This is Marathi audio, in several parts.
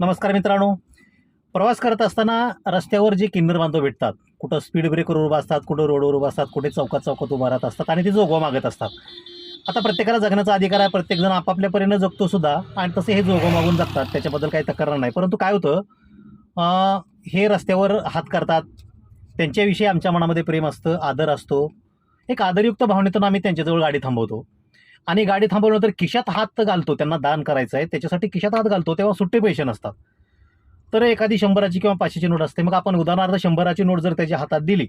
नमस्कार मित्रांनो. प्रवास करत असताना रस्त्यावर जे किन्नर बांधव भेटतात कुठं स्पीड ब्रेकवर उभा असतात कुठं रोडवर उभा असतात कुठे चौकात चौकात उभा राहत असतात आणि ते जोगवा मागत असतात. आता प्रत्येकाला जगण्याचा अधिकार आहे प्रत्येकजण आपापल्या परीनं जगतो सुद्धा आणि तसे हे जोगवा मागून जगतात त्याच्याबद्दल काही तक्रार नाही. परंतु काय होतं हे रस्त्यावर हात करतात त्यांच्याविषयी आमच्या मनामध्ये प्रेम असतं आदर असतो. एक आदरयुक्त भावनेतून आम्ही त्यांच्याजवळ गाडी थांबवतो. आणि गाडी थांबवल्यानंतर खिशात हात घालतो त्यांना दान करायचं आहे. त्याच्यासाठी खिशात हात घालतो तेव्हा सुट्टे पैसे नसतात. तर एखादी शंभराची किंवा पाचशेची नोट असते. मग आपण उदाहरणार्थ शंभराची नोट जर त्याच्या हातात दिली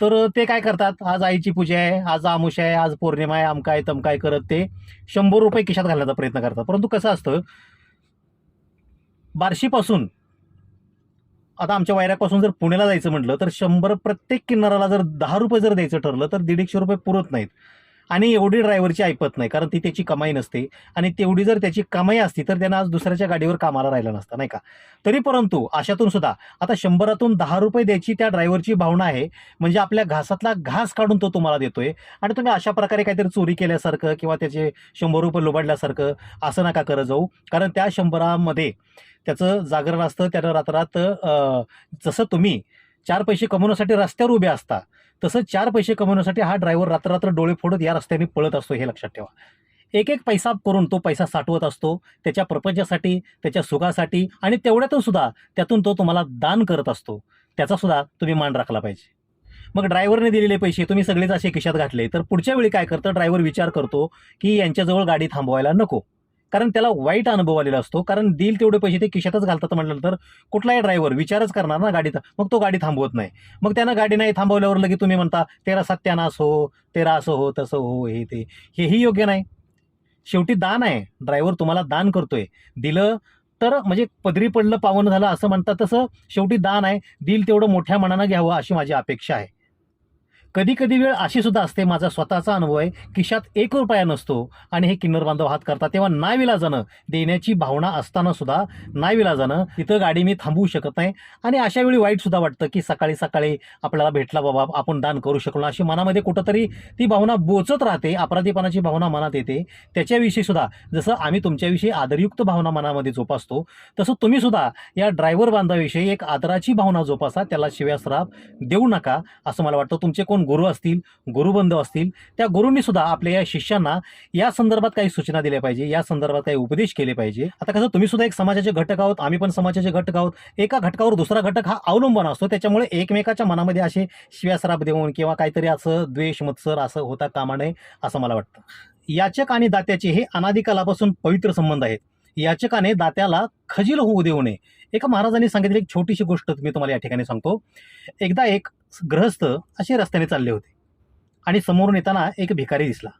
तर ते काय करतात? आज आईची पूजा आहे आज आमुष आहे आज पौर्णिमा आहे आमकाय तमकाय करत ते शंभर रुपये खिशात घालण्याचा प्रयत्न करतात. परंतु कसं असतं बार्शीपासून आता आमच्या वायऱ्यापासून जर पुण्याला जायचं म्हटलं तर शंभर प्रत्येक किन्नराला जर दहा रुपये जर द्यायचं ठरलं तर दीडशे रुपये पुरत नाहीत. आणि एवढी ड्रायव्हरची ऐपत नाही कारण ती त्याची कमाई नसते. आणि तेवढी जर त्याची कमाई असती तर त्यांना आज दुसऱ्याच्या गाडीवर कामाला राहिला नसता नाही का? तरी परंतु अशातून सुद्धा आता शंभरातून दहा रुपये द्यायची त्या ड्रायव्हरची भावना आहे म्हणजे आपल्या घासातला घास काढून तो तुम्हाला देतोय. आणि तुम्ही अशा प्रकारे काहीतरी चोरी केल्यासारखं किंवा त्याचे शंभर रुपये लुबाडल्यासारखं असं नका करत जाऊ. कारण त्या शंभरामध्ये त्याचं जागरण असतं त्यानं रात्रात जसं तुम्ही चार पैसे कमवण्यासाठी रस्त्यावर उभे असता तसं चार पैसे कमवण्यासाठी हा ड्रायव्हर रात्ररात्र डोळे फोडत या रस्त्याने पळत असतो हे लक्षात ठेवा. एक एक पैसा करून तो पैसा साठवत असतो त्याच्या प्रपंचासाठी त्याच्या सुखासाठी आणि तेवढ्यातून सुद्धा त्यातून तो तुम्हाला दान करत असतो. त्याचा सुद्धा तुम्ही मान राखला पाहिजे. मग ड्रायव्हरने दिलेले पैसे तुम्ही सगळेच असे खिशात घातले तर पुढच्या वेळी काय करतं? ड्रायव्हर विचार करतो की यांच्याजवळ गाडी थांबवायला नको. कारण त्याला वाईट अनुभव आलेला असतो. कारण देईल तेवढे पैसे ते खिशातच घालतात म्हटल्यानंतर कुठलाही ड्रायव्हर विचारच करणार ना गाडी मग तो गाडी थांबवत नाही. मग त्यानं गाडी नाही थांबवल्यावर लगेच तुम्ही म्हणता तेरा सत्यानास हो तेरा असं हो तसं हो हे ते. हेही योग्य नाही. शेवटी दान आहे. ड्रायव्हर तुम्हाला दान करतोय. दिलं तर म्हणजे पदरी पडलं पावन झालं असं म्हणतात तसं शेवटी दान आहे. दिल तेवढं मोठ्या मनानं घ्यावं अशी माझी अपेक्षा आहे. कधी कधी वेळ अशी सुद्धा असते माझा स्वतःचा अनुभव आहे खिशात एक रुपया नसतो आणि हे किन्नर बांधव हात करतात. तेव्हा नाविला जाणं देण्याची भावना असताना सुद्धा नाविला जाणं तिथं गाडी मी थांबवू शकत नाही. आणि अशा वेळी वाईट सुद्धा वाटतं की सकाळी सकाळी आपल्याला भेटला बाबा आपण दान करू शकलो अशी मनामध्ये कुठंतरी ती भावना बोचत राहते अपराधीपणाची भावना मनात येते. त्याच्याविषयी सुद्धा जसं आम्ही तुमच्याविषयी आदरयुक्त भावना मनामध्ये जोपासतो तसं तुम्ही सुद्धा या ड्रायव्हर बांधाविषयी एक आदराची भावना जोपासा त्याला शिव्या श्राप देऊ नका असं मला वाटतं. तुमचे कोण गुरु असतील गुरुबंधू असतील त्या गुरुंनीसुद्धा आपल्या या शिष्यांना या संदर्भात काही सूचना दिल्या पाहिजे या संदर्भात काही उपदेश केले पाहिजे. आता कसं तुम्ही सुद्धा एक समाजाचे घटक आहोत आम्ही पण समाजाचे घटक आहोत. एका घटकावर दुसरा घटक हा अवलंबून असतो. त्याच्यामुळे एकमेकाच्या मनामध्ये असे शिव्यासराप देऊन किंवा काहीतरी असं द्वेष मत्सर असं होता कामा नये असं मला वाटतं. याचक आणि दात्याचे हे अनादिकालापासून पवित्र संबंध आहेत. याचकाने दात्याला खजील होऊ देऊ नये. एका महाराजांनी सांगितलेली एक छोटीशी गोष्ट मी तुम्हाला या ठिकाणी सांगतो. एकदा एक ग्रहस्थ असे रस्त्याने चालले होते. आणि समोरून येताना एक भिकारी दिसला.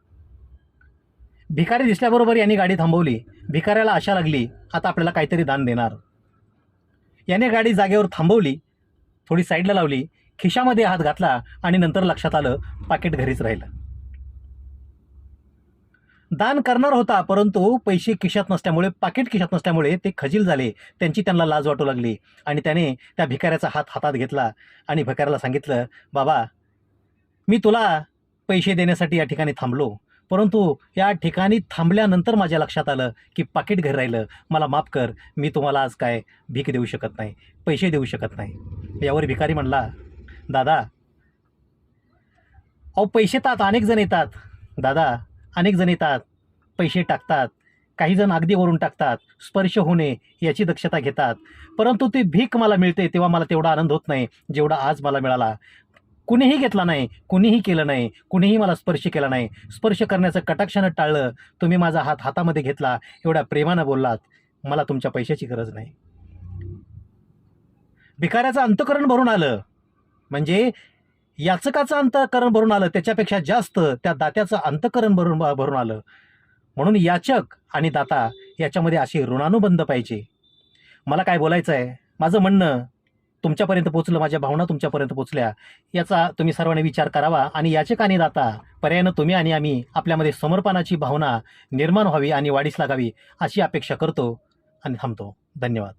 भिकारी दिसल्याबरोबर यांनी गाडी थांबवली. भिकाऱ्याला आशा लागली आता आपल्याला काहीतरी दान देणार. याने गाडी जागेवर थांबवली थोडी साईडला लावली खिशामध्ये हात घातला आणि नंतर लक्षात आलं पाकिट घरीच राहिलं. दान करणार होता परंतु पैसे खिशात नसल्यामुळे पाकिट खिशात नसल्यामुळे ते खजील झाले. त्यांची त्यांना लाज वाटू लागली. आणि त्याने त्या भिकाऱ्याचा हात हातात घेतला आणि भिकाऱ्याला सांगितलं बाबा मी तुला पैसे देण्यासाठी या ठिकाणी थांबलो. परंतु या ठिकाणी थांबल्यानंतर माझ्या लक्षात आलं की पाकिट घरी राहिलं. मला माफ कर मी तुम्हाला आज काय भीक देऊ शकत नाही पैसे देऊ शकत नाही. यावर भिकारी म्हणला दादा अहो पैसे तर आता अनेक जण येतात. दादा अनेक जण येतात पैसे टाकतात काही जण अगदी वरून टाकतात स्पर्श होणे याची दक्षता घेतात. परंतु ती भीक मला मिळते तेव्हा मला तेवढा आनंद होत नाही जेवढा आज मला मिळाला. कुणीही घेतला नाही कुणीही केलं नाही कुणीही मला स्पर्श केला नाही. स्पर्श करण्याचं कटाक्षानं टाळलं तुम्ही माझा हात हातामध्ये घेतला एवढ्या प्रेमानं बोललात मला तुमच्या पैशाची गरज नाही. भिकाऱ्याचं अंतकरण भरून आलं. म्हणजे याचकाचं अंतकरण भरून आलं. त्याच्यापेक्षा जास्त त्या दात्याचं अंतकरण भरून भरून आलं. म्हणून याचक आणि दाता याच्यामध्ये अशी ऋणानुबंध पाहिजे. मला काय बोलायचं आहे माझं म्हणणं तुमच्यापर्यंत पोचलं माझ्या भावना तुमच्यापर्यंत पोचल्या याचा तुम्ही सर्वांनी विचार करावा आणि याचक आणि दाता पर्यायानं तुम्ही आणि आम्ही आपल्यामध्ये समर्पणाची भावना निर्माण व्हावी आणि वाढीस लागावी अशी अपेक्षा करतो आणि थांबतो. धन्यवाद.